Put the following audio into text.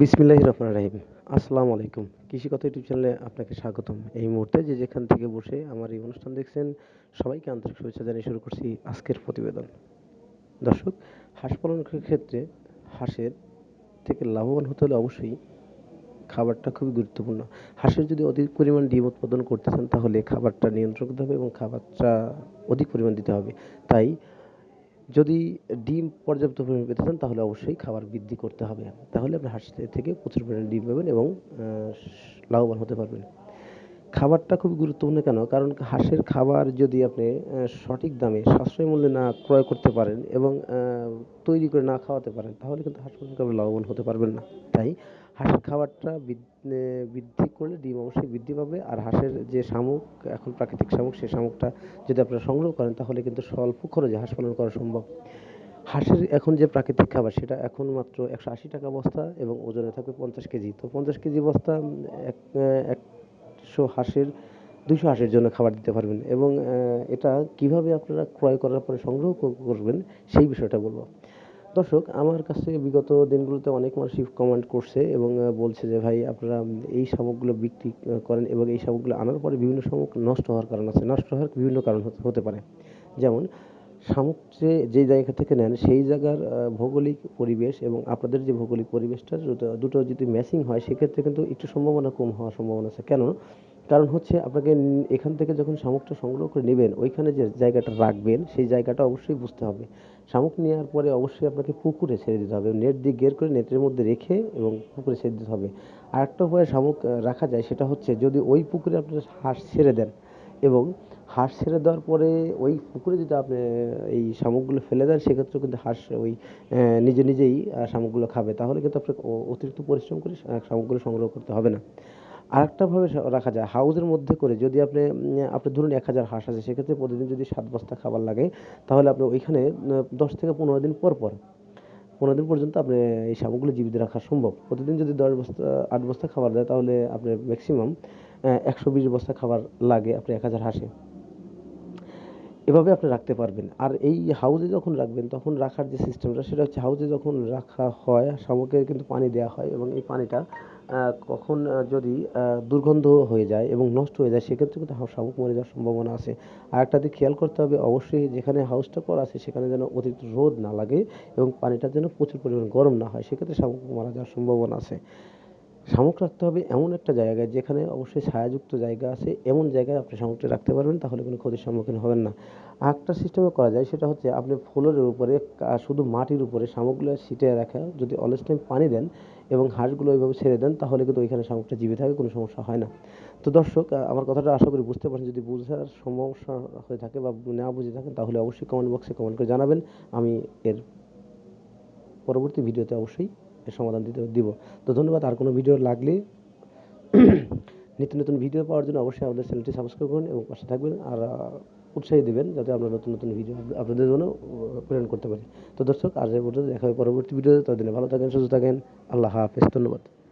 বিসমিল্লাহ রহমান রাহিম। আসসালামু আলাইকুম। কৃষি কথা ইউটিউব চ্যানেলে আপনাকে স্বাগতম। এই মুহূর্তে যে যেখান থেকে বসে আমার এই অনুষ্ঠান দেখছেন, সবাইকে আন্তরিক শুভেচ্ছা জানিয়ে শুরু করছি আজকের প্রতিবেদন। দর্শক, হাঁস পালনের ক্ষেত্রে হাঁসের থেকে লাভবান হতে হলে অবশ্যই খাবারটা খুবই গুরুত্বপূর্ণ। হাঁসের যদি অধিক পরিমাণ ডিম উৎপাদন করতে চান, তাহলে খাবারটা নিয়ন্ত্রণ করতে হবে এবং খাবারটা অধিক পরিমাণ দিতে হবে। তাই যদি ডিম পর্যাপ্ত পরিমাণে পেতে চান, তাহলে অবশ্যই খাবার বৃদ্ধি করতে হবে। তাহলে আপনি হাঁস থেকে প্রচুর পরিমাণে ডিম পাবেন এবং লাভবান হতে পারবেন। খাবারটা খুব গুরুত্বপূর্ণ কেন? কারণ হাঁসের খাবার যদি আপনি সঠিক দামে, সাশ্রয় মূল্যে না ক্রয় করতে পারেন এবং তৈরি করে না খাওয়াতে পারেন, তাহলে কিন্তু হাঁস মুরগি লাভবান হতে পারবেন না। তাই হাঁসের খাবারটা বৃদ্ধি করলে ডিম অবশ্যই বৃদ্ধি পাবে আর হাঁসের যে শামুক, এখন প্রাকৃতিক শামুক, সেই শামুকটা যদি আপনারা সংগ্রহ করেন, তাহলে কিন্তু স্বল্প খরচে হাঁস পালন করা সম্ভব। হাঁসের এখন যে প্রাকৃতিক খাবার, সেটা এখন মাত্র একশো আশি টাকা বস্তা এবং ওজনে থাকবে পঞ্চাশ কেজি। তো পঞ্চাশ কেজি বস্তা, এক এক একশো হাঁসের দুশো হাঁসের জন্য খাবার দিতে পারবেন এবং এটা কীভাবে আপনারা ক্রয় করার পরে সংগ্রহ করবেন সেই বিষয়টা বলব। দর্শক, আমার কাছ থেকে বিগত দিনগুলোতে অনেক মানুষই কমেন্ট করছে এবং বলছে যে, ভাই, আপনারা এই শামুকগুলো বিক্রি করেন এবং এই শামুকগুলো আনার পরে বিভিন্ন শামুক নষ্ট হওয়ার কারণ আছে। নষ্ট হওয়ার বিভিন্ন কারণ হতে পারে। যেমন শামুক যে জায়গা থেকে নেন, সেই জায়গার ভৌগোলিক পরিবেশ এবং আপনাদের যে ভৌগোলিক পরিবেশটা দুটো যদি ম্যাচিং হয়, সেক্ষেত্রে কিন্তু একটু সম্ভাবনা কম হওয়ার সম্ভাবনা আছে। কেন কারণ হচ্ছে আপনাকে এখান থেকে যখন শামুকটা সংগ্রহ করে নেবেন, ওইখানে যে জায়গাটা রাখবেন, সেই জায়গাটা অবশ্যই বুঝতে হবে। শামুক নেওয়ার পরে অবশ্যই আপনাকে পুকুরে ছেড়ে দিতে হবে। নেট দিয়ে গের করে নেটের মধ্যে রেখে এবং পুকুরে ছেড়ে দিতে হবে। আর একটা উপায়ে শামুক রাখা যায়, সেটা হচ্ছে যদি ওই পুকুরে আপনি হাঁস ছেড়ে দেন এবং হাঁস ছেড়ে দেওয়ার পরে ওই পুকুরে যদি আপনি, এই শামুকগুলো ফেলে দেন, সেক্ষেত্রেও কিন্তু হাঁস ওই নিজে নিজেই শামুকগুলো খাবে। তাহলে কিন্তু আপনাকে অতিরিক্ত পরিশ্রম করে শামুকগুলো সংগ্রহ করতে হবে না। আরেকটাভাবে রাখা যায় হাউজের মধ্যে করে যদি আপনি আপনি ধরুন এক হাজার হাঁস আছে, সেক্ষেত্রে প্রতিদিন যদি সাত বস্তা খাবার লাগে, তাহলে আপনি ওইখানে দশ থেকে পনেরো দিন পর পর, পনেরো দিন পর্যন্ত আপনি এই শামুকগুলো জীবিত রাখা সম্ভব। প্রতিদিন যদি দশ বস্তা, আট বস্তা খাবার দেয়, তাহলে আপনার ম্যাক্সিমাম একশো বিশ বস্তা খাবার লাগে আপনি এক হাজার হাঁসে। এভাবে আপনি রাখতে পারবেন। আর এই হাউজে যখন রাখবেন, তখন রাখার যে সিস্টেমটা সেটা হচ্ছে হাউজে যখন রাখা হয় শামুকের কিন্তু পানি দেওয়া হয় এবং এই পানিটা কখন যদি দুর্গন্ধ হয়ে যায় এবং নষ্ট হয়ে যায়, সেক্ষেত্রে কিন্তু হাউস শামুক মরে যাওয়ার সম্ভাবনা আছে। আর একটা দিক খেয়াল করতে হবে, অবশ্যই যেখানে হাউসটা করা আছে, সেখানে যেন অতিরিক্ত রোদ না লাগে এবং পানিটা যেন প্রচুর পরিমাণ গরম না হয়, সেক্ষেত্রে শামুক মারা যাওয়ার সম্ভাবনা আছে। শামুক রাখতে হবে এমন একটা জায়গায় যেখানে অবশ্যই ছায়াযুক্ত জায়গা আছে, এমন জায়গায় আপনি শামুকটি রাখতে পারবেন, তাহলে কোনো ক্ষতির সম্মুখীন হবেন না। আরেকটা সিস্টেমে করা যায়, সেটা হচ্ছে আপনি ফ্লোরের উপরে শুধু মাটির উপরে শামুকগুলো ছিটিয়ে রাখা, যদি অলস টাইম পানি দেন এবং হাঁসগুলো ওইভাবে ছেড়ে দেন, তাহলে কিন্তু ওইখানে শামুকটা জীবিত থাকে, কোনো সমস্যা হয় না। তো দর্শক আমার কথাটা আশা করি বুঝতে পারছেন, যদি বুঝার সমস্যা হয়ে থাকে বা না বুঝে থাকেন, তাহলে অবশ্যই কমেন্ট বক্সে কমেন্ট করে জানাবেন। আমি এর পরবর্তী ভিডিওতে অবশ্যই এর সমাধান দিতে দিব। তো ধন্যবাদ। আর কোনো ভিডিও লাগলে নিত্য নতুন ভিডিও পাওয়ার জন্য অবশ্যই আমাদের চ্যানেলটি সাবস্ক্রাইব করুন এবং পাশে থাকবেন আর উৎসাহী দেবেন যাতে আমরা নতুন নতুন ভিডিও আপনাদের জন্য প্রেরণ করতে পারি। তো দর্শক, আজ পর্যন্ত দেখা হবে পরবর্তী ভিডিওতে। ততদিনে ভালো থাকেন, সুস্থ থাকেন। আল্লাহ হাফেজ। ধন্যবাদ।